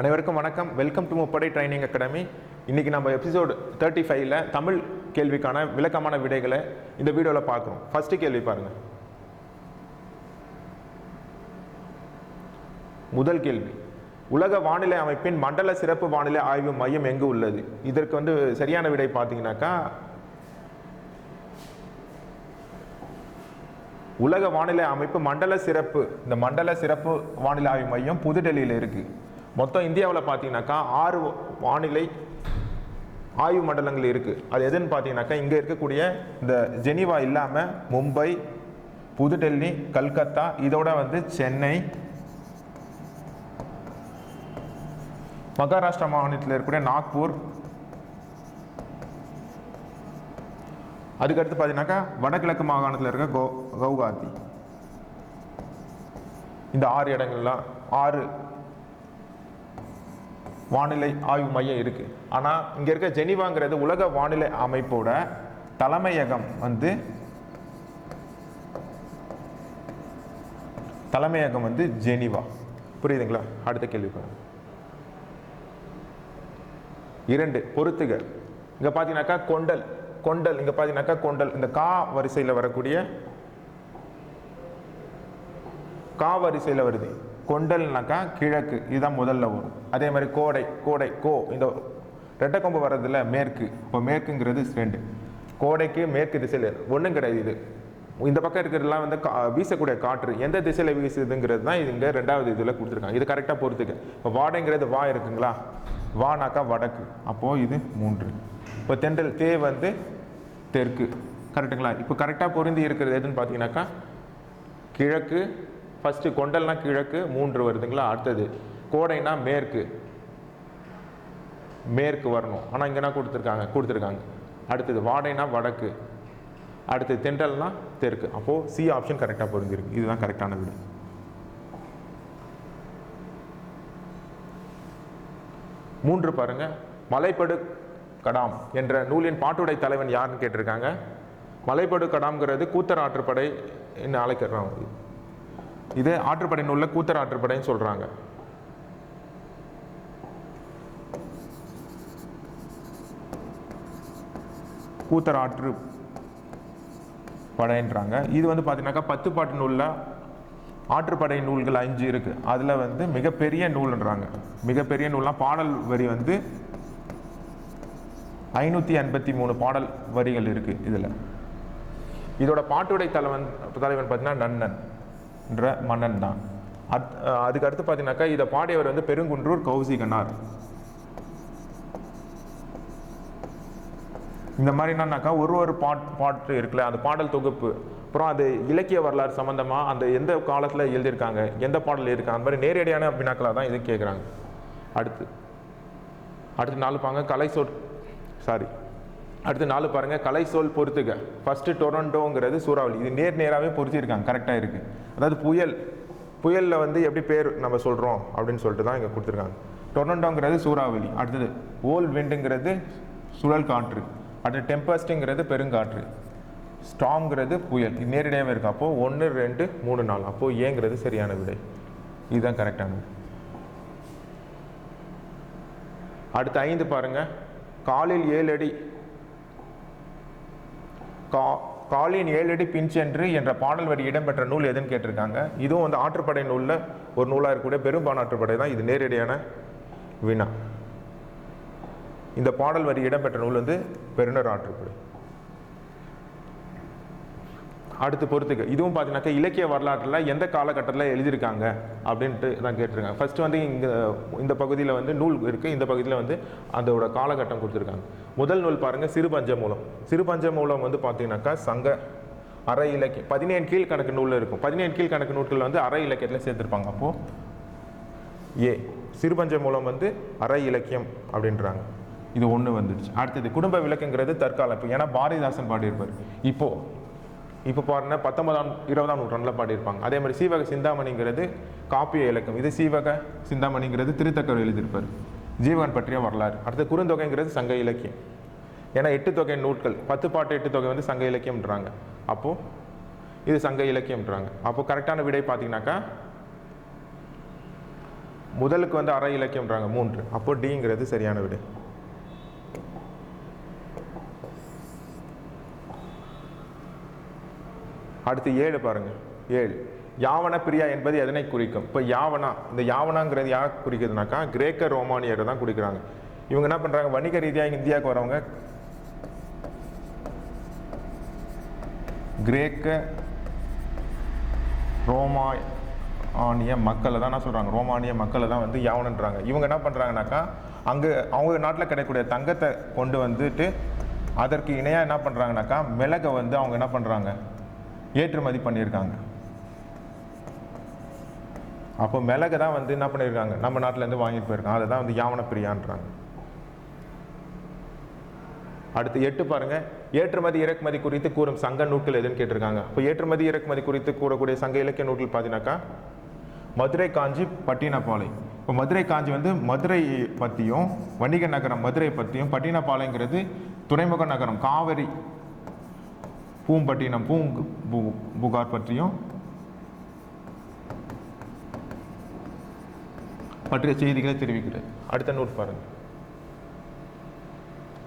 அனைவருக்கும் வணக்கம். Welcome to முப்படை ட்ரைனிங் அகாடமி இன்றைக்கி நம்ம எபிசோடு தேர்ட்டி ஃபைவ்ல தமிழ் கேள்விக்கான விளக்கமான விடைகளை இந்த வீடியோவில் பார்க்குறோம். ஃபஸ்ட்டு கேள்வி பாருங்கள் முதல் கேள்வி. உலக வானிலை அமைப்பின் மண்டல சிறப்பு வானிலை ஆய்வு மையம் எங்கு உள்ளது? இதற்கு வந்து சரியான விடை பார்த்தீங்கன்னாக்கா உலக வானிலை அமைப்பு மண்டல சிறப்பு இந்த மண்டல சிறப்பு வானிலை ஆய்வு மையம் புதுடெல்லியில் இருக்குது மொத்தம் இந்தியாவில் பார்த்தீங்கன்னாக்கா ஆறு வானிலை ஆய்வு மண்டலங்கள் இருக்குது அது எதுன்னு பார்த்தீங்கன்னாக்கா இங்கே இருக்கக்கூடிய இந்த ஜெனீவா இல்லாமல் மும்பை புதுடெல்லி கல்கத்தா இதோட வந்து சென்னை மகாராஷ்டிரா மாநிலத்தில் இருக்கக்கூடிய நாக்பூர். அதுக்கடுத்து பார்த்தீங்கன்னாக்கா வடகிழக்கு மாகாணத்தில் இருக்க கோ கவுகாத்தி. இந்த ஆறு இடங்கள்லாம் ஆறு வானிலை ஆய்வு மையம் இருக்குது ஆனால் இங்கே இருக்க ஜெனிவாங்கிறது உலக வானிலை அமைப்போட தலைமையகம் வந்து தலைமையகம் வந்து ஜெனிவா. புரியுதுங்களா? அடுத்த கேள்வி இரண்டு பொறுத்துக இங்கே பார்த்தீங்கன்னாக்கா கொண்டல் கொண்டல் இங்கே பார்த்தீங்கன்னாக்கா கொண்டல். இந்த கா வரிசையில் வரக்கூடிய கா வரிசையில் வருது. கொண்டல்னாக்கா கிழக்கு இதுதான் முதல்ல வரும் அதே மாதிரி கோடை கோடை கோ இந்த ரெட்டை கொம்பு வர்றதுல மேற்கு. இப்போ மேற்குங்கிறது ரெண்டு. கோடைக்கு மேற்கு திசையில் ஒன்றும் கிடையாது இது. இந்த பக்கம் இருக்கிறதுலாம் வந்து கா- வீசக்கூடிய காற்று. எந்த திசையில் வீசுதுங்கிறது தான் இங்கே ரெண்டாவது இதில் கொடுத்துருக்காங்க. இது கரெக்டாக பொறுத்துக்க. இப்போ வாடைங்கிறது வா இருக்குங்களா? வானாக்கா வடக்கு. அப்போது இது மூன்று. இப்போ தென்றல் தே வந்து தெற்கு. கரெக்டுங்களா இப்போ கரெக்டாக பொருந்தி இருக்கிறது எதுன்னு பார்த்தீங்கன்னாக்கா கிழக்கு ஃபஸ்ட்டு கொண்டல்னா கிழக்கு மூன்று வருதுங்களா? அடுத்தது கோடைனா மேற்கு. மேற்கு வரணும். ஆனால் இங்கே என்ன கொடுத்துருக்காங்க? கொடுத்துருக்காங்க. அடுத்தது வாடைனா வடக்கு. அடுத்தது தென்றல்னா தெற்கு. அப்போது சி ஆப்ஷன் கரெக்டாக பொருந்திருக்கு இதுதான் கரெக்டான விடு. மூன்று பாருங்க. மலைப்படு கடாம் என்ற நூலின் பாட்டுடை தலைவன் யாருன்னு கேட்டிருக்காங்க. மலைப்படு கடாம்ங்கிறது கூத்தர் ஆற்றுப்படை என்று அழைக்கிறாங்க இது ஆற்றுப்படை நூலில் கூத்தர் ஆற்றுப்படைன்னு சொல்கிறாங்க கூத்தர் ஆற்று படைன்றாங்க இது வந்து பார்த்தீங்கன்னாக்கா பத்து பாட்டு நூலில் ஆற்றுப்படை நூல்கள் அஞ்சு இருக்குது அதில் வந்து மிகப்பெரிய நூல்ன்றாங்க. மிகப்பெரிய நூல்லாம் பாடல் வரி வந்து ஐநூற்றி எண்பத்தி மூணு பாடல் வரிகள் இருக்குது இதில். இதோட பாட்டுடை தலைவன் தலைவன் பார்த்தீங்கன்னா நன்னன். என்ற மன்னன் தான். அத்- அதுக்கு அடுத்து பார்த்தீங்கன்னாக்கா இதை பாடியவர் வந்து பெருங்குன்றூர் கௌசிகனார். இந்த மாதிரி என்னன்னாக்கா ஒரு ஒரு பாட் பாட்டு இருக்குல்ல அந்த பாடல் தொகுப்பு. அப்புறம் அது இலக்கிய வரலாறு சம்மந்தமாக அந்த எந்த காலத்தில் எழுதியிருக்காங்க எந்த பாடல் இருக்காங்க அந்த மாதிரி நேரடியான வினாக்களாக தான் இது கேட்குறாங்க. அடுத்து அடுத்து நாலு பாங்க கலை சொற் சாரி அடுத்து நாலு பாருங்கள் கலை சொல் பொறுத்துக. ஃபஸ்ட்டு டொரண்டோங்கிறது சூறாவளி. இது நேர் நேராகவே பொருத்திருக்காங்க கரெக்டாக இருக்குது அதாவது புயல் புயலில் வந்து எப்படி பேர் நம்ம சொல்கிறோம் அப்படின்னு சொல்லிட்டு தான் இங்கே கொடுத்துருக்காங்க. டொரண்டோங்கிறது சூறாவளி. அடுத்தது ஓல் விண்டுங்கிறது சுழல் காற்று. அடுத்து டெம்பஸ்ட்டுங்கிறது பெருங்காற்று. ஸ்டாங்கிறது புயல். இது நேரடியாகவே இருக்கு. அப்போது ஒன்று ரெண்டு மூணு நாலு. அப்போது ஏங்கிறது சரியான விடை. இதுதான் கரெக்டானது அடுத்து ஐந்து பாருங்க. காலில் ஏழு அடி கா காலின் ஏழடி பின்சென்று என்ற பாடல் வரி இடம்பெற்ற நூல் எதுன்னு கேட்டிருக்காங்க. இதுவும் வந்து ஆற்றுப்படை நூலில் ஒரு நூலாக இருக்கக்கூடிய பெரும்பான் ஆற்றுப்படை தான். இது நேரடியான வினா. இந்த பாடல் வரி இடம்பெற்ற நூல் வந்து பெருநர் ஆற்றுப்படை. அடுத்து பொறுத்துக்கு. இதுவும் பார்த்தீங்கன்னாக்கா இலக்கிய வரலாற்றில் எந்த காலகட்டத்தில் எழுதியிருக்காங்க அப்படின்ட்டு தான் கேட்டிருக்காங்க. ஃபர்ஸ்ட் வந்து இங்கே இந்த பகுதியில் வந்து நூல் இருக்குது இந்த பகுதியில் வந்து அதோட காலகட்டம் கொடுத்துருக்காங்க. முதல் நூல் பாருங்க சிறுபஞ்ச மூலம் சிறுபஞ்ச மூலம் வந்து பார்த்தீங்கன்னாக்கா சங்க அரை இலக்கியம். பதினேழு கீழ் கணக்கு நூலில் இருக்கும். பதினேழு கீழ் கணக்கு நூல்கள் வந்து அரை இலக்கியத்தில் சேர்த்துருப்பாங்க. அப்போது ஏ சிறுபஞ்ச மூலம் வந்து அரை இலக்கியம் அப்படின்றாங்க. இது ஒன்று வந்துடுச்சு. அடுத்தது குடும்ப விளக்குங்கிறது தற்காலப்பு இப்போ ஏன்னா பாரதிதாசன் பாடியிருப்பார். இப்போது இப்போ பாருங்க பத்தொன்பதாம் இருபதாம் நூற்றாண்டில் பாடியிருப்பாங்க. அதே மாதிரி சீவக சிந்தாமணிங்கிறது காப்பிய இலக்கம். இது சீவக சிந்தாமணிங்கிறது திருத்தக்கர் எழுதியிருப்பார். ஜீவன் பற்றிய வரலாறு. அடுத்து குறுந்தொகைங்கிறது சங்க இலக்கியம். ஏன்னா எட்டு தொகை நூட்கள் பத்து பாட்டு எட்டு தொகை வந்து சங்க இலக்கியம்ன்றாங்க. அப்போது இது சங்க இலக்கியம்ன்றாங்க. அப்போது கரெக்டான விடை பார்த்தீங்கன்னாக்கா முதலுக்கு வந்து அரை இலக்கியம்ன்றாங்க மூன்று. அப்போ டிங்கிறது சரியான விடை. அடுத்து ஏழு பாருங்கள் ஏழு. யாவன பிரியா என்பது எதனை குறிக்கும்? இப்போ யாவனா இந்த யாவனாங்கிறது யார் குறிக்குதுனாக்கா கிரேக்க ரோமானியரை தான் குறிக்கிறாங்க. இவங்க என்ன பண்ணுறாங்க வணிக ரீதியாக இந்தியாவுக்கு வரவங்க கிரேக்க ரோமானிய மக்களை தான் என்ன சொல்கிறாங்க ரோமானிய மக்களை தான் வந்து யாவனன்றாங்க. இவங்க என்ன பண்ணுறாங்கனாக்கா அங்கே அவங்க நாட்டில் கிடைக்கக்கூடிய தங்கத்தை கொண்டு வந்துட்டு அதற்கு இணையாக என்ன பண்ணுறாங்கனாக்கா மிளகை வந்து அவங்க என்ன பண்ணுறாங்க ஏற்றுமதி பண்ணியிருக்காங்க. அப்போ மிளகு தான் வந்து என்ன பண்ணியிருக்காங்க? நம்ம நாட்டிலேருந்து வாங்கிட்டு போயிருக்காங்க. அதை தான் வந்து யாவன பிரியான்றாங்க அடுத்து எட்டு பாருங்க. ஏற்றுமதி இறக்குமதி குறித்து கூறும் சங்க நூட்கள் எதுன்னு கேட்டிருக்காங்க. இப்போ ஏற்றுமதி இறக்குமதி குறித்து கூறக்கூடிய சங்க இலக்கிய நூட்கள் பார்த்தீங்கன்னாக்கா மதுரை காஞ்சி பட்டினப்பாலை இப்போ மதுரை காஞ்சி வந்து மதுரை பற்றியும் வணிக நகரம் மதுரை பற்றியும் பட்டினப்பாலைங்கிறது துறைமுக நகரம். காவிரி பூம்பட்டினம் பூங்கு புகார் பற்றியும் பற்றிய செய்திகளை தெரிவிக்கிறது அடுத்த நூல் பாருங்க.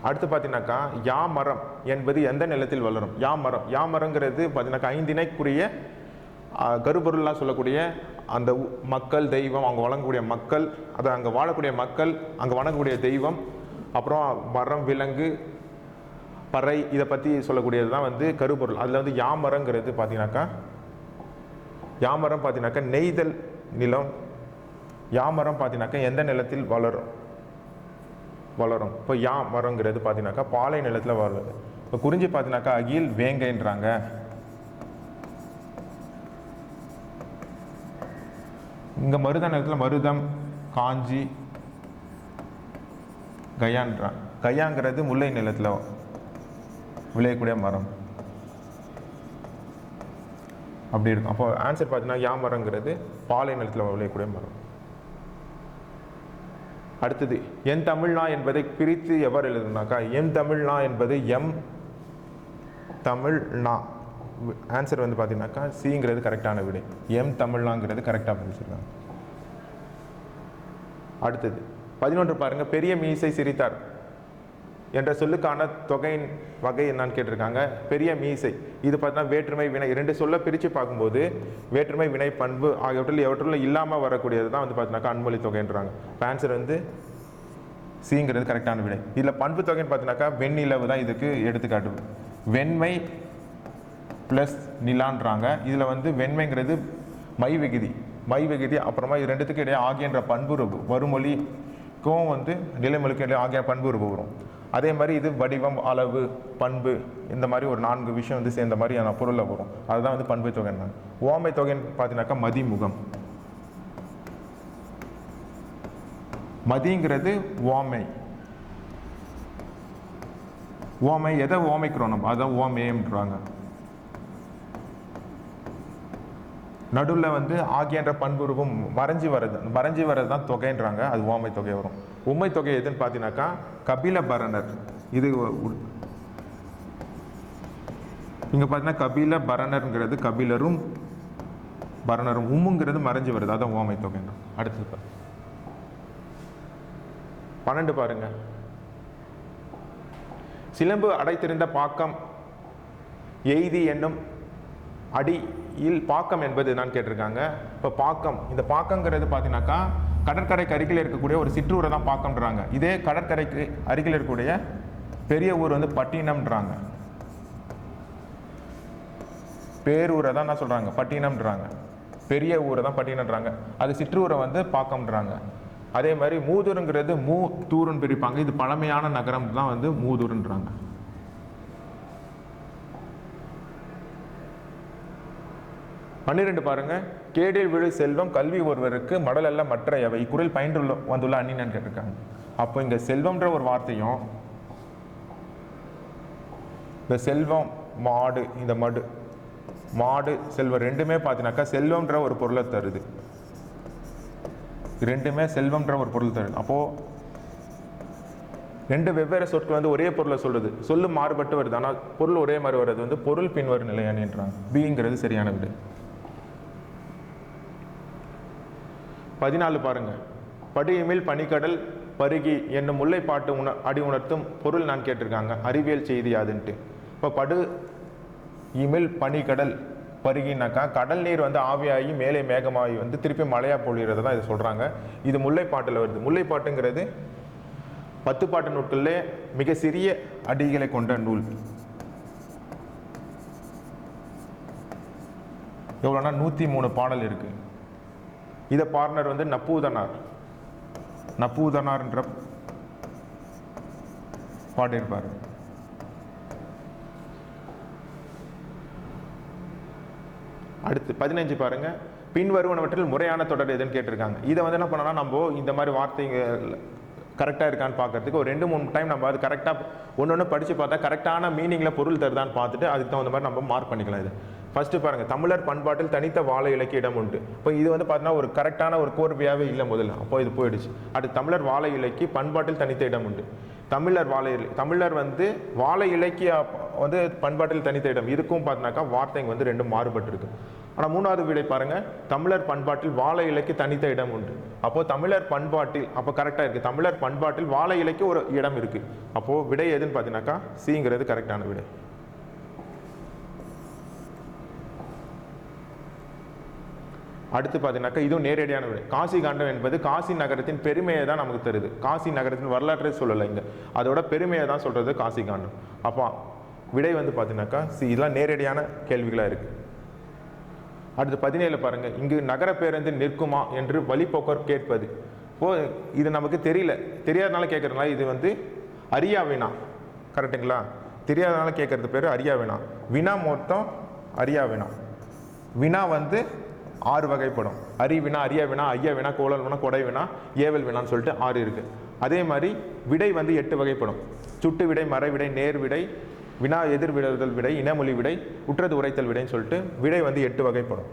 அடுத்து பார்த்தீங்கன்னாக்கா யா மரம் என்பது எந்த நிலத்தில் வளரும்? யா மரம். யா மரங்கிறது பார்த்தீங்கன்னாக்கா ஐந்திணைக்குரிய கருபொருளாக சொல்லக்கூடிய அந்த மக்கள் தெய்வம் அவங்க வழங்கக்கூடிய மக்கள் அதை அங்கே வாழக்கூடிய மக்கள் அங்கே வணங்கக்கூடிய தெய்வம் அப்புறம் மரம் விலங்கு பறை இதை பற்றி சொல்லக்கூடியது தான் வந்து கருப்பொருள். அதில் வந்து யாமரங்கிறது பார்த்தீங்கன்னாக்கா யாமரம் பார்த்தீங்கன்னாக்கா நெய்தல் நிலம். யாமரம் பார்த்தீங்கன்னாக்கா எந்த நிலத்தில் வளரும்? வளரும். இப்போ யா மரங்கிறது பார்த்தீங்கன்னாக்கா பாலை நிலத்தில் வளருது. இப்போ குறிஞ்சி பார்த்தீங்கன்னாக்கா அகில் வேங்கைன்றாங்க. இங்கே மருத நிலத்தில் மருதம் காஞ்சி கையான்றான் கயாங்கிறது முல்லை நிலத்தில் விளையக்கூடிய மரம். அப்படி இருக்கும். அப்போ ஆன்சர் பார்த்தீங்கன்னா யா மரங்கிறது பாலை நிலத்தில் விளையக்கூடிய மரம். அடுத்தது என் தமிழ்னா என்பதை பிரித்து எவர் எழுதுனாக்கா என் தமிழ்னா என்பது எம் தமிழ்னா ஆன்சர் வந்து பார்த்தீங்கன்னாக்கா சிங்கிறது கரெக்டான விடை. எம் தமிழ்னாங்கிறது கரெக்டாக படிச்சிருக்காங்க. அடுத்தது பதினொன்று பாருங்கள் பெரிய மீசை சிரித்தார். என்ற சொல்லுக்கான தொகையின் வகை என்னான்னு கேட்டிருக்காங்க. பெரிய மீசை. இது பார்த்தீங்கன்னா வேற்றுமை வினை. இரண்டு சொல்ல பிரித்து பார்க்கும்போது வேற்றுமை வினை பண்பு ஆகியவற்றில் எவற்றிலும் இல்லாமல் வரக்கூடியது தான் வந்து பார்த்தீங்கன்னா அன்மொழி தொகைன்றாங்க. ஆன்சர் வந்து சிங்கிறது கரெக்டான விடை. இதில் பண்பு தொகைன்னு பார்த்தீங்கன்னாக்கா வெண்ணிலவு தான் இதுக்கு எடுத்துக்காட்டு. வெண்மை ப்ளஸ் நிலான்றாங்க. இதில் வந்து வெண்மைங்கிறது மை விகுதி. மை விகுதி அப்புறமா இது ரெண்டுத்துக்கு இடையே ஆகியன்ற பண்பு வருமொழிக்கும் வந்து நிலைமொழிக்கும் இடையே ஆகிய பண்பு வரும். அதே மாதிரி இது வடிவம் அளவு பண்பு இந்த மாதிரி ஒரு நான்கு விஷயம் வந்து சேர்ந்த மாதிரியான பொருளில் வரும். அதுதான் வந்து பண்பு தொகைன்னு ஓமை தொகைன்னு பார்த்தீங்கன்னாக்கா மதிமுகம். மதிங்கிறது ஓமை. ஓமை எதை ஓமைக்கிறோம் நம்ம? அதான் ஓமேன்றாங்க நடுவில் வந்து ஆகியன்ற பண்புருவும் மறைஞ்சி வர்றது மறைஞ்சி வர்றது தான் தொகைன்றாங்க. அது ஓமை தொகை வரும். உண்மை தொகை எதுன்னு பார்த்தீங்கன்னாக்கா கபில பரணர். இது இங்கே பார்த்தீங்கன்னா கபில பரணர்ங்கிறது கபிலரும் பரணரும் உம்முங்கிறது மறைஞ்சு வருது. அதான் ஓமை தொகை அடுத்தது பாருங்க. பன்னெண்டு பாருங்க. சிலம்பு அடைத்திருந்த பாக்கம் எய்தி என்னும் அடி இல் பாக்கம் என்பது என்னன்னு கேட்டிருக்காங்க. இப்போ பாக்கம் இந்த பாக்கங்கிறது பார்த்தீங்கன்னாக்கா கடற்கரைக்கு அருகில் இருக்கக்கூடிய ஒரு சிற்றூரை தான் பாக்கம்ன்றாங்க. இதே கடற்கரைக்கு அருகில் இருக்கக்கூடிய பெரிய ஊர் வந்து பட்டினம்ன்றாங்க. பேரூரை தான் என்ன சொல்கிறாங்க பட்டினம்ன்றாங்க. பெரிய ஊரை தான் பட்டினம்ன்றாங்க. அது சிற்றூரை வந்து பாக்கம்ன்றாங்க. அதே மாதிரி மூதூருங்கிறது மூ தூருன்னு பிரிப்பாங்க. இது பழமையான நகரம் தான் வந்து மூதூருன்றாங்க. பன்னிரெண்டு பாருங்க. கேடில் விழு செல்வம் கல்வி ஒருவருக்கு மடல் அல்ல மற்ற எவை குரல் பயின்றுள்ள வந்துள்ள அந்நினன் கேட்டிருக்காங்க. அப்போ இங்க செல்வம்ன்ற ஒரு வார்த்தையும் இந்த செல்வம் மாடு இந்த மடு மாடு செல்வம் ரெண்டுமே பார்த்தீங்கன்னாக்கா செல்வம்ன்ற ஒரு பொருளை தருது. ரெண்டுமே செல்வம்ன்ற ஒரு பொருள் தருது. அப்போ ரெண்டு வெவ்வேறு சொற்கள் வந்து ஒரே பொருளை சொல்லுது சொல்லு மாறுபட்டு வருது. ஆனால் பொருள் ஒரே மாதிரி வர்றது வந்து பொருள் பின்வரும் நிலையானின்றாங்க பிங்கிறது சரியான விடு. பதினாலு பாருங்க. படியுமில் பனிக்கடல் பருகி என்னும் முல்லைப்பாட்டு உண அடி உணர்த்தும் பொருள் நான் கேட்டிருக்காங்க. அறிவியல் செய்தி அதுன்ட்டு இப்போ படு இமில் பனிக்கடல் பருகினாக்கா கடல் நீர் வந்து ஆவியாகி மேலே மேகமாகி வந்து திருப்பி மழையாக பொழிகிறது தான் இது சொல்கிறாங்க இது முல்லைப்பாட்டில் வருது. முல்லைப்பாட்டுங்கிறது பத்து பாட்டு நூட்களிலே மிக சிறிய அடிகளை கொண்ட நூல். எவ்வளோனா நூற்றி மூணு பாடல் இருக்குது இதை பார்னர் வந்து நப்பூதனார் நப்பூதனார்ன்ற பாடியிருப்பார். அடுத்து பதினஞ்சு பாருங்க. பின்வருவனவற்றில் முறையான தொடர் எதுன்னு கேட்டிருக்காங்க. இதை வந்து என்ன பண்ணோம்னா நம்ம இந்த மாதிரி வார்த்தைங்க கரெக்டாக இருக்கான்னு பார்க்கறதுக்கு ஒரு ரெண்டு மூணு டைம் நம்ம அது கரெக்டாக ஒன்று ஒன்று படித்து பார்த்தா கரெக்டான மீனிங்கில் பொருள் தருதான்னு பார்த்துட்டு அதுக்கு தகுந்த மாதிரி நம்ம மார்க் பண்ணிக்கலாம் இது. ஃபஸ்ட்டு பாருங்கள் தமிழர் பண்பாட்டில் தனித்த வாழை இலக்கிய இடம் உண்டு. இப்போ இது வந்து பார்த்தீங்கன்னா ஒரு கரெக்டான ஒரு கோர்வையாகவே இல்லை முதல்ல. அப்போ இது போயிடுச்சு. அடுத்து தமிழர் வாழை இலக்கி பண்பாட்டில் தனித்த இடம் உண்டு. தமிழர் வாழை இலை தமிழர் வந்து வாழை இலக்கிய வந்து பண்பாட்டில் தனித்த இடம். இதுக்கும் பார்த்தினாக்கா வார்த்தைங்க வந்து ரெண்டும் மாறுபட்டிருக்கு. ஆனால் மூணாவது விடை பாருங்கள் தமிழர் பண்பாட்டில் வாழை இலைக்கு தனித்த இடம் உண்டு. அப்போது தமிழர் பண்பாட்டில் அப்போ கரெக்டாக இருக்குது தமிழர் பண்பாட்டில் வாழை இலைக்கு ஒரு இடம் இருக்குது அப்போது விடை எதுன்னு பார்த்தீங்கன்னாக்கா சிங்கிறது கரெக்டான விடை. அடுத்து பார்த்தீங்கன்னாக்கா இதுவும் நேரடியான விடை காசி காண்டம் என்பது காசி நகரத்தின் பெருமையை தான் நமக்கு தருது. காசி நகரத்தின் வரலாற்றை சொல்லலை இங்கே. அதோட பெருமையை தான் சொல்கிறது காசி காண்டம். அப்போ விடை வந்து பார்த்தீங்கன்னாக்கா சி இதெல்லாம் நேரடியான கேள்விகளாக இருக்குது அடுத்து பதினேழு பாருங்கள் இங்கு நகர பேருந்து நிற்குமா என்று வழிபோக்கர் கேட்பது. ஓ இது நமக்கு தெரியல. தெரியாதனால கேட்குறதுனால இது வந்து அரியா வினா கரெக்டுங்களா தெரியாதனால கேட்குறது பேர் அரியா வினா வினா மொத்தம் அரியா வினா வினா வந்து ஆறு வகைப்படும். அரி வினா அரியா வினா ஐயா வினா கோலல் வினா கொடை வினா ஏவல் வினான்னு சொல்லிட்டு ஆறு இருக்குது அதே மாதிரி விடை வந்து எட்டு வகைப்படும். சுட்டு விடை மறைவிடை நேர் விடை வினா எதிர் விடுதல் விடை இனமொழி விடை உற்றது உரைத்தல் விடைன்னு சொல்லிட்டு விடை வந்து எட்டு வகைப்படும்.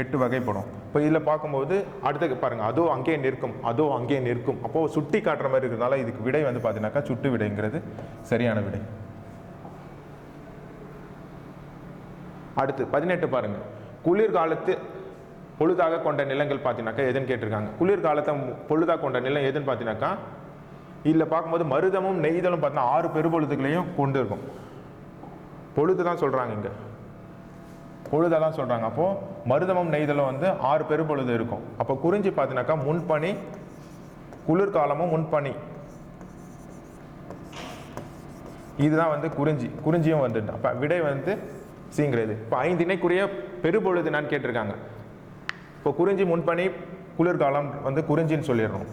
எட்டு வகைப்படும். இப்போ இதில் பார்க்கும்போது அடுத்து பாருங்கள் அதோ அங்கே நிற்கும் அதோ அங்கே நிற்கும். அப்போது சுட்டி காட்டுற மாதிரி இருக்கிறதுனால இதுக்கு விடை வந்து பார்த்தீங்கன்னாக்கா சுட்டு விடைங்கிறது சரியான விடை. அடுத்து பதினெட்டு பாருங்கள் குளிர்காலத்து பொழுதாக கொண்ட நிலங்கள் பார்த்தீங்கன்னாக்கா எதுன்னு கேட்டிருக்காங்க. குளிர்காலத்தை பொழுதாக கொண்ட நிலம் எதுன்னு பார்த்தீங்கன்னாக்கா இதில் பார்க்கும்போது மருதமும் நெய்தலும் பார்த்தீங்கன்னா ஆறு பெருபொழுதுகளையும் கொண்டு இருக்கும். பொழுது தான் சொல்கிறாங்க இங்கே. பொழுதாக தான் சொல்கிறாங்க அப்போது மருதமும் நெய்தலும் வந்து ஆறு பெருபொழுது இருக்கும். அப்போ குறிஞ்சி பார்த்தீங்கன்னாக்கா முன்பனி குளிர்காலமும் முன்பனி. இதுதான் வந்து குறிஞ்சி. குறிஞ்சியும் வந்துட்டு அப்போ விடை வந்து சீங்கிறது. இப்போ ஐந்து இணைக்குரிய பெருபொழுது நான் கேட்டிருக்காங்க. இப்போ குறிஞ்சி முன்பணி குளிர்காலம் வந்து குறிஞ்சின்னு சொல்லிடுறோம்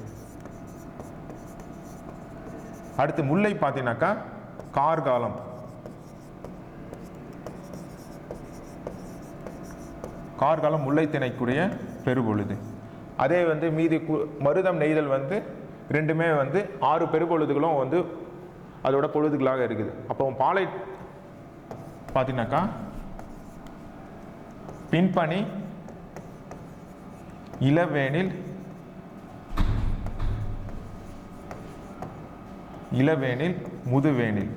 அடுத்து முல்லை பார்த்தீங்கன்னாக்கா கார்காலம். கார்காலம் முல்லை திணைக்குரிய பெருபொழுது. அதே வந்து மீதி கு- மருதம் நெய்தல் வந்து ரெண்டுமே வந்து ஆறு பெருபொழுதுகளும் வந்து அதோட பொழுதுகளாக இருக்குது. அப்போ பாலை பார்த்தீங்கன்னாக்கா பின்பணி இளவேனில் இளவேனில் முதுவேனில்.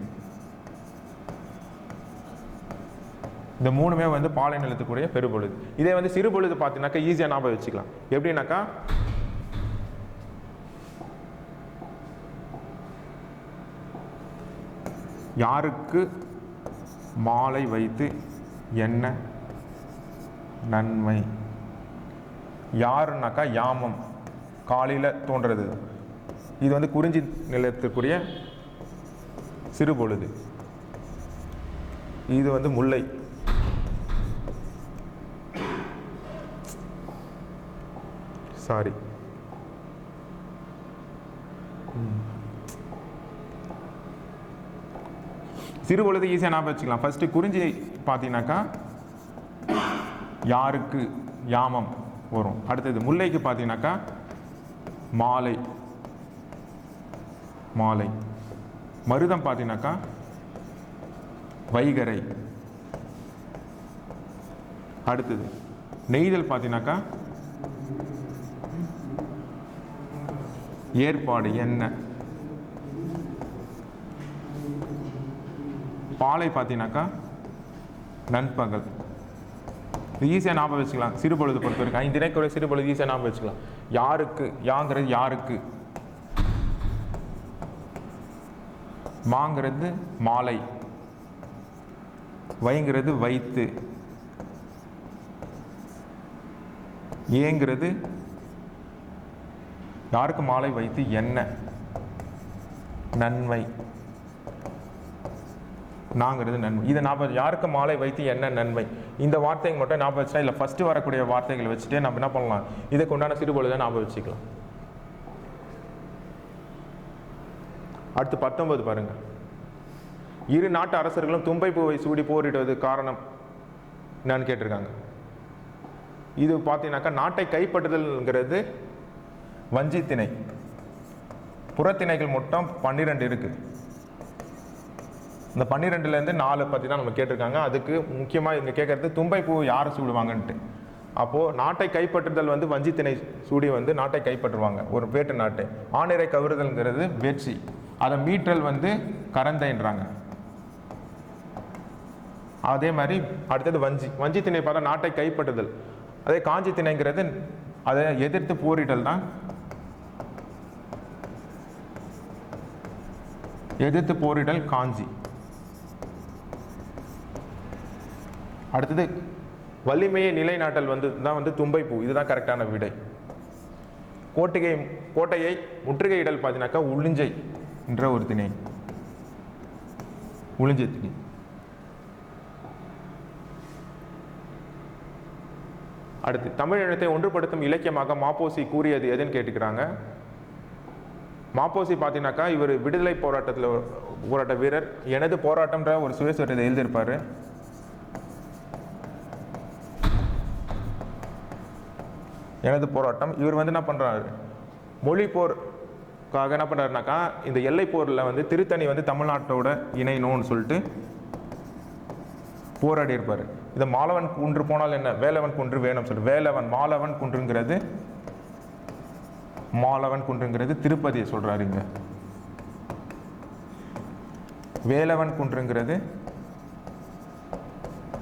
இந்த மூணுமே வந்து பாலை நிலத்துக்குரிய பெருபொழுது. இதே வந்து சிறுபொழுது பார்த்தீங்கன்னாக்கா ஈஸியாக ஞாபகம் வச்சுக்கலாம். எப்படின்னாக்கா யாருக்கு மாலை வைத்து என்ன நன்மை. யாருன்னாக்கா யாமம்? காலையில் தோன்றது. இது வந்து குறிஞ்சி நிலத்திற்குரிய சிறுபொழுது இது வந்து முல்லை. சாரி சிறுபொழுது ஈஸியாக ஞாபகம் வச்சுக்கலாம். ஃபஸ்ட்டு குறிஞ்சி பார்த்தீங்கன்னாக்கா யாருக்கு யாமம் வரும்? அடுத்தது முல்லைக்கு பார்த்தீங்கன்னாக்கா மாலை. மாலை. மருதம் பார்த்தீங்கன்னாக்கா வைகரை. அடுத்தது நெய்தல் பார்த்தீங்கன்னாக்கா ஏற்பாடு என்ன? பாலை பார்த்தீங்கன்னாக்கா நண்பகல். ஈஸியாக ஞாபகம் வச்சுக்கலாம். சிறுபொழுது பொறுத்த வரைக்கும். ஐந்து இணைக்குரிய சிறுபொழுது ஈஸியாக ஞாபகம் வச்சுக்கலாம். யாருக்கு யாங்கிறது யாருக்கு? மாங்கிறது மாலை. வைங்கிறது வைத்து. ஏங்கிறது யாருக்கு மாலை வைத்து? என்ன? நன்மை. நாங்கிறது நன்மை. இதை நாம் யாருக்கு மாலை வைத்து என்ன நன்மை? இந்த வார்த்தைகள் மட்டும் ஞாபகம் வச்சுட்டா இல்லை ஃபஸ்ட்டு வரக்கூடிய வார்த்தைகளை வச்சுட்டே நம்ம என்ன பண்ணலாம்? இதுக்கு உண்டான சிறுபொழுதை ஞாபகம் வச்சுக்கலாம். அடுத்து பத்தொன்பது பாருங்க. இரு நாட்டு அரசர்களும் தும்பை பூவை சூடி போரிடுவது காரணம் என்னன்னு கேட்டிருக்காங்க. இது பார்த்தீங்கன்னாக்கா நாட்டை கைப்பற்றுதல்ங்கிறது வஞ்சித்திணை. புறத்திணைகள் மொத்தம் பன்னிரெண்டு இருக்குது இந்த பன்னிரெண்டுலேருந்து நாலு பற்றி தான் நம்ம கேட்டிருக்காங்க. அதுக்கு முக்கியமாக இங்கே கேட்கறது தும்பை பூ யார் சூடுவாங்கன்ட்டு. அப்போது நாட்டை கைப்பற்றுதல் வந்து வஞ்சித்தினை சூடி வந்து நாட்டை கைப்பற்றுவாங்க. ஒரு வேட்டு நாட்டு. ஆணிரை கவருதல்ங்கிறது வெற்றி அதை மீற்றல் வந்து கரந்தைன்றாங்க. அதே மாதிரி அடுத்தது வஞ்சி. வஞ்சி திணை பார்த்தா நாட்டை கைப்பற்றுதல். அதே காஞ்சி திணைங்கிறது அதை எதிர்த்து போரிடல் தான். எதிர்த்து போரிடல் காஞ்சி. அடுத்தது வலிமையை நிலைநாட்டல் வந்து தான் வந்து தும்பை பூ இதுதான் கரெக்டான விடை. கோட்டையை கோட்டையை முற்றுகையிடல் பார்த்தீங்கன்னாக்கா உளிஞ்சை என்ற ஒரு திணை. உளிஞ்சை திணை. அடுத்து தமிழ் இனத்தை ஒன்றுபடுத்தும் இலக்கியமாக மாப்போசி கூறியது எதுன்னு கேட்டுக்கிறாங்க. மாப்போசி பார்த்தீங்கன்னாக்கா இவர் விடுதலை போராட்டத்தில் போராட்ட வீரர். எனது போராட்டம்ன்ற ஒரு சுயசரிதை எழுதியிருப்பாரு. எனது போராட்டம். இவர் வந்து என்ன பண்ணுறாரு மொழி போர்க்காக என்ன பண்ணுறாருனாக்கா இந்த எல்லை போரில் வந்து திருத்தணி வந்து தமிழ்நாட்டோட இணையணும்னு சொல்லிட்டு போராடி இருப்பார். இந்த மாலவன் குன்று போனால் என்ன? வேலவன் குன்று வேணும் சொல்லிட்டு. வேலவன் மாலவன் குன்றுங்கிறது மாலவன் குன்றுங்கிறது திருப்பதியை சொல்கிறாரு இங்கே. வேலவன் குன்றுங்கிறது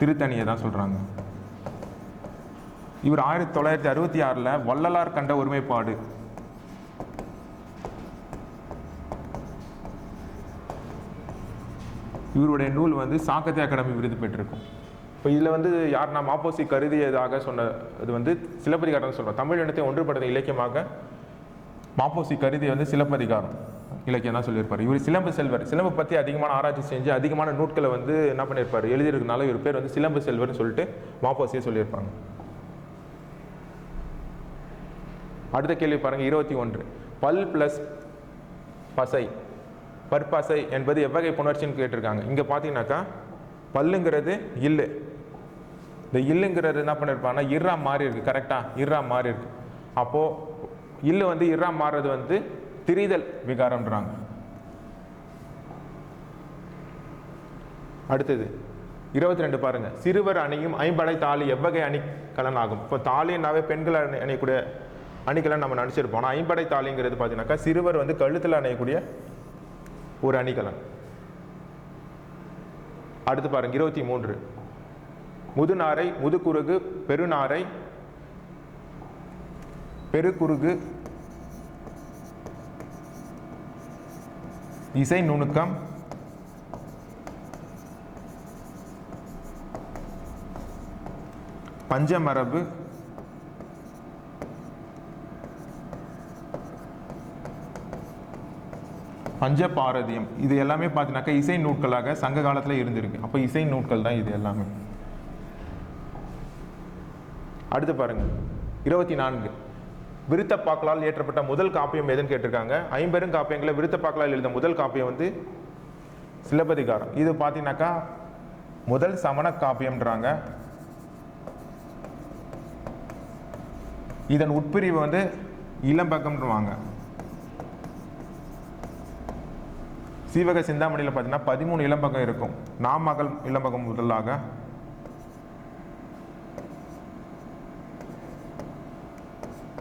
திருத்தணியை தான் சொல்கிறாங்க இவர் ஆயிரத்தி தொள்ளாயிரத்தி அறுபத்தி ஆறில் வள்ளலார் கண்ட ஒருமைப்பாடு. இவருடைய நூல் வந்து சாகித்ய அகாடமி விருது பெற்றிருக்கும். இப்போ இதில் வந்து யாருன்னா மாப்போசி கருதியதாக சொன்ன இது வந்து சிலப்பதிகாரம் சொல்கிறோம் தமிழ் இனத்தை ஒன்றுபடுத்த இலக்கியமாக மாப்போசி கருதி வந்து சிலப்பதிகாரம் இலக்கியம் தான் சொல்லியிருப்பார். இவர் சிலம்பு செல்வர். சிலம்பு பற்றி அதிகமான ஆராய்ச்சி செஞ்சு அதிகமான நூட்களை வந்து என்ன பண்ணியிருப்பார்? எழுதியிருக்கனால இவர் பேர் வந்து சிலம்பு செல்வர்னு சொல்லிட்டு மாப்போசியை சொல்லியிருப்பாங்க. அடுத்த கேள்வி பாருங்கள் இருபத்தி ஒன்று. பல் ப்ளஸ் பசை. பற்பசை என்பது எவ்வகை புணர்ச்சின்னு கேட்டிருக்காங்க. இங்கே பார்த்தீங்கன்னாக்கா பல்லுங்கிறது இல்லு. இந்த இல்லுங்கிறது என்ன பண்ணியிருப்பாங்கன்னா இர்ரா மாறி இருக்குது கரெக்டாக இர்ரா மாறி இருக்கு. அப்போது இல்லு வந்து இர்ரா மாறுறது வந்து திரிதல் விகாரம்ன்றாங்க. அடுத்தது இருபத்தி ரெண்டு பாருங்கள் சிறுவர் அணியும் ஐம்படை தாலி எவ்வகை அணிகலன் ஆகும் இப்போ தாலின்னாவே பெண்கள் அணி அணியக்கூடிய அணிக்கலன் நம்ம நினச்சிருப்போம் ஆனால் ஐம்படை தாலிங்கிறது பார்த்தீங்கன்னாக்கா சிறுவர் வந்து கழுத்தில் அணையக்கூடிய ஒரு அணிகலன். அடுத்து பாருங்க இருபத்தி மூன்று. முதுநாரை முதுகுருகு பெருநாரை பெருக்குருகு இசை நுணுக்கம் பஞ்சமரபு பஞ்சபாரதியம். இது எல்லாமே பார்த்தீங்கன்னாக்கா இசை நூட்களாக சங்க காலத்தில் இருந்திருக்கு. அப்போ இசை நூட்கள் தான் இது எல்லாமே. அடுத்து பாருங்க. இருபத்தி நான்கு. விருத்தப்பாக்களால் ஏற்றப்பட்ட முதல் காப்பியம் எதுன்னு கேட்டிருக்காங்க. ஐம்பெரும் காப்பியங்களை விருத்தப்பாக்களால் எழுத முதல் காப்பியம் வந்து சிலப்பதிகாரம். இது பார்த்தீங்கன்னாக்கா முதல் சமண காப்பியம்ன்றாங்க. இதன் உட்பிரிவு வந்து இளம்பக்கம்ன்றவாங்க. சீவக சிந்தாமணியில் பார்த்தீங்கன்னா பதிமூணு இளம்பகம் இருக்கும். நாமகள் இளம்பகம் முதலாக.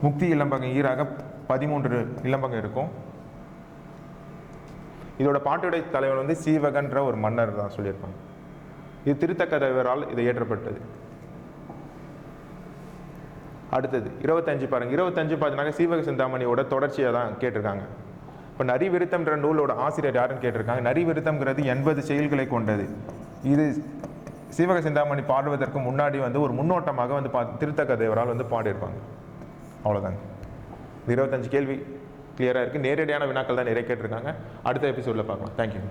முக்தி இளம்பகம் ஈராக பதிமூன்று இளம்பகம் இருக்கும். இதோட பாட்டுடை தலைவர் வந்து சீவகன்ற ஒரு மன்னர் தான் சொல்லியிருப்பாங்க. இது திருத்தக்க தலைவரால் இது இயற்றப்பட்டது. அடுத்தது இருபத்தஞ்சு பாருங்க. இருபத்தஞ்சு பார்த்தீங்கன்னா சீவக சிந்தாமணியோட தொடர்ச்சியாக தான் கேட்டிருக்காங்க. இப்போ நரி விருத்தம்ன்ற நூலோட ஆசிரியர் யாருன்னு கேட்டிருக்காங்க. நரி விருத்தம்ங்கிறது எண்பது செயல்களை கொண்டது. இது சீவக சிந்தாமணி பாடுவதற்கு முன்னாடி வந்து ஒரு முன்னோட்டமாக வந்து பா திருத்தக்க தேவரால் வந்து பாடியிருப்பாங்க. அவ்வளோதாங்க இருபத்தஞ்சு கேள்வி கிளியராக இருக்குது நேரடியான வினாக்கள் தான் நிறைய கேட்டிருக்காங்க. அடுத்த எபிசோடில் பார்க்கலாம். தேங்க்யூ